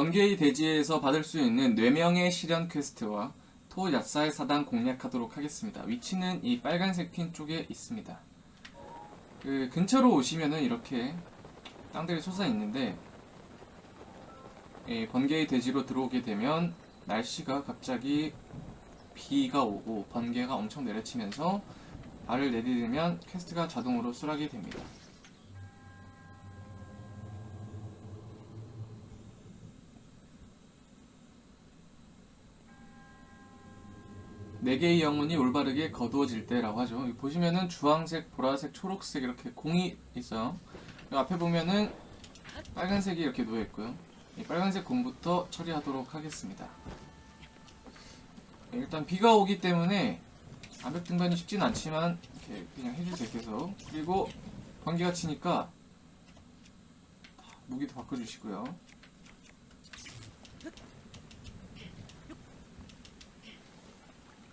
번개의 대지에서 받을 수 있는 뇌명의 실현 퀘스트와 토 야사의 사당 공략하도록 하겠습니다. 위치는 이 빨간색 핀 쪽에 있습니다. 그 근처로 오시면은 이렇게 땅들이 솟아 있는데 이 번개의 대지로 들어오게 되면 날씨가 갑자기 비가 오고 번개가 엄청 내려치면서 발을 내디디면 퀘스트가 자동으로 수락이 됩니다. 네 개의 영혼이 올바르게 거두어질 때라고 하죠. 보시면은 주황색, 보라색, 초록색 이렇게 공이 있어요. 앞에 보면은 빨간색이 이렇게 놓여 있고요. 이 빨간색 공부터 처리하도록 하겠습니다. 네, 일단 비가 오기 때문에 암벽 등반이 쉽진 않지만 이렇게 그냥 해주세요 계속. 그리고 번개가 치니까 무기도 바꿔주시고요.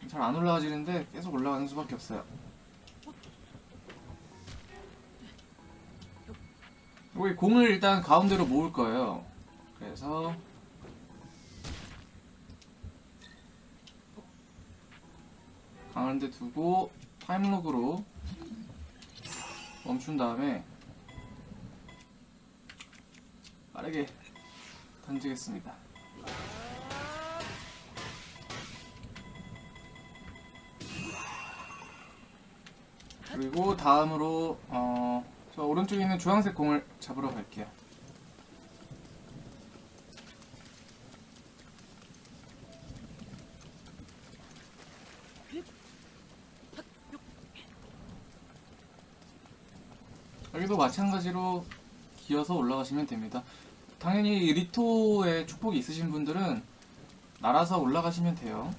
잘 안 올라가지는데 계속 올라가는 수밖에 없어요. 여기 공을 일단 가운데로 모을 거예요. 그래서 가운데 두고 타임록으로 멈춘 다음에 빠르게 던지겠습니다. 그리고 다음으로 어, 저 오른쪽에 있는 주황색 공을 잡으러 갈게요. 여기도 마찬가지로 기어서 올라가시면 됩니다. 당연히 리토에 축복이 있으신 분들은 날아서 올라가시면 돼요.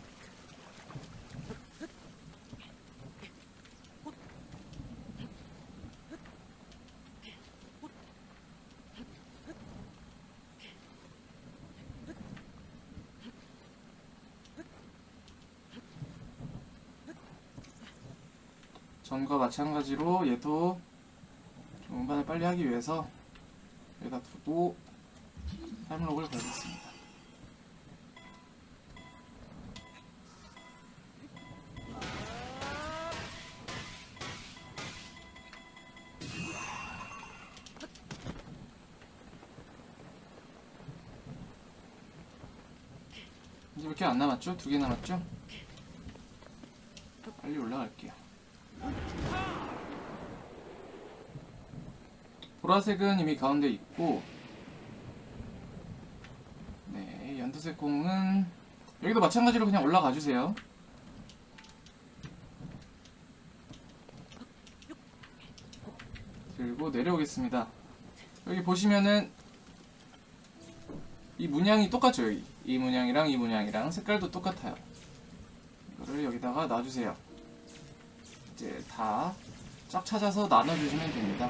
전과 마찬가지로 얘도 좀 운반을 빨리 하기 위해서 여기다 두고 타임록을 걸겠습니다. 이제 몇 개 안 남았죠? 두 개 남았죠? 빨리 올라갈게요. 보라색은 이미 가운데 있고 네 연두색 공은 여기도 마찬가지로 그냥 올라가 주세요. 그리고 내려오겠습니다. 여기 보시면은 이 문양이 똑같죠 여기. 이 문양이랑 이 문양이랑 색깔도 똑같아요. 이거를 여기다가 놔주세요 이제 다 쫙 찾아서 나눠주시면 됩니다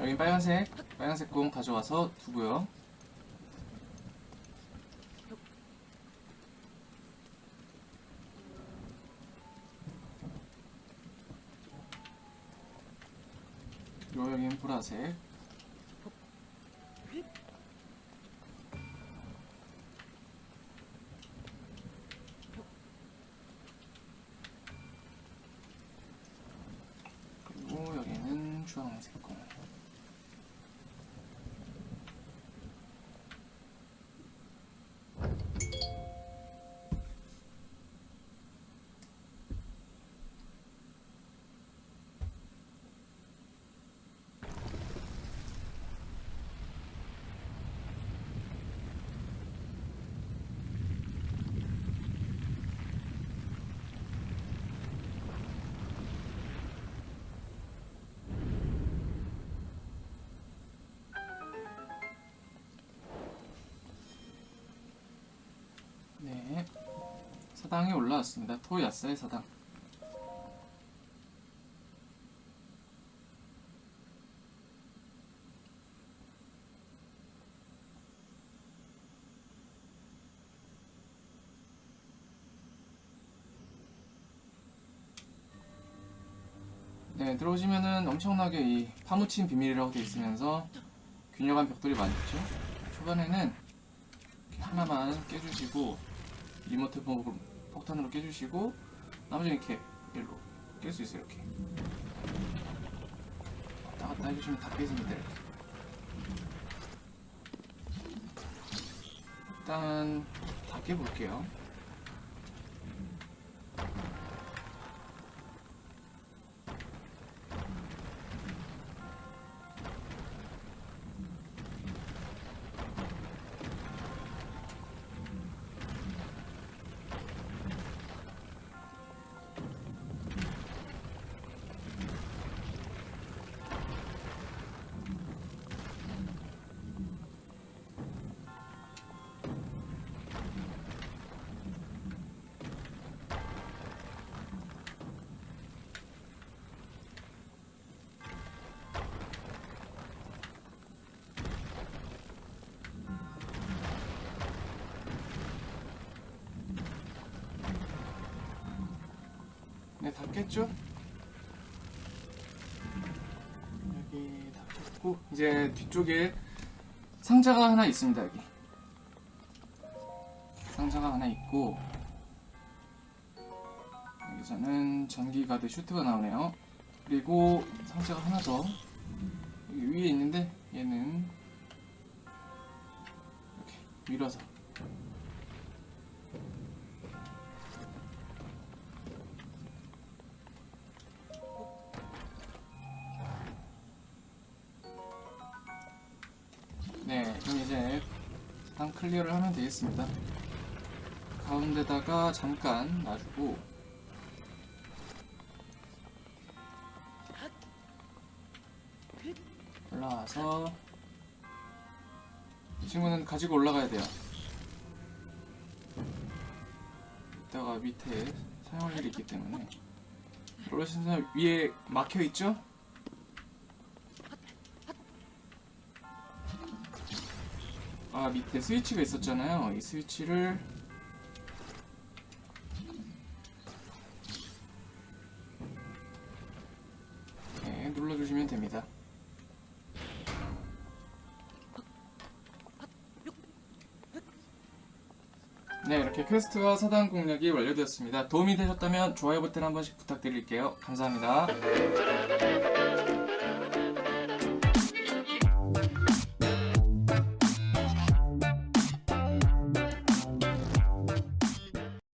여기 빨간색, 빨간색 공 가져와서 두고요. 여기는 보라색. 그리고 여기는 주황색 공. 네. 사당에 올라왔습니다. 토야스의 사당. 네, 들어오시면은 엄청나게 이 파묻힌 비밀이라고 되어 있으면서 균열한 벽돌이 많이 있죠. 초반에는 하나만 깨주시고 리모트 폭- 폭탄으로 깨주시고 나머지는 이렇게 일로. 깰 수 있어요 이렇게. 왔다 갔다 해주시면 다 깨집니다 이렇게. 일단 다 깨볼게요 네, 다 깼죠? 여기 다 깼고 이제 뒤쪽에 상자가 하나 있습니다 여기 상자가 하나 있고 여기서는 전기 가드 슈트가 나오네요 그리고 상자가 하나 더 위에 있는데 얘는 이렇게 밀어서 클리어를 하면 되겠습니다. 가운데다가 잠깐 놔주고 올라와서 이 친구는 가지고 올라가야 돼요. 이따가 밑에 사용할 일이 있기 때문에 올라오셔서 위에 막혀 있죠? 아 밑에 스위치가 있었잖아요. 이 스위치를 네, 눌러주시면 됩니다. 네, 이렇게 퀘스트와 사단 공략이 완료되었습니다. 도움이 되셨다면 좋아요 버튼 한 번씩 부탁드릴게요. 감사합니다.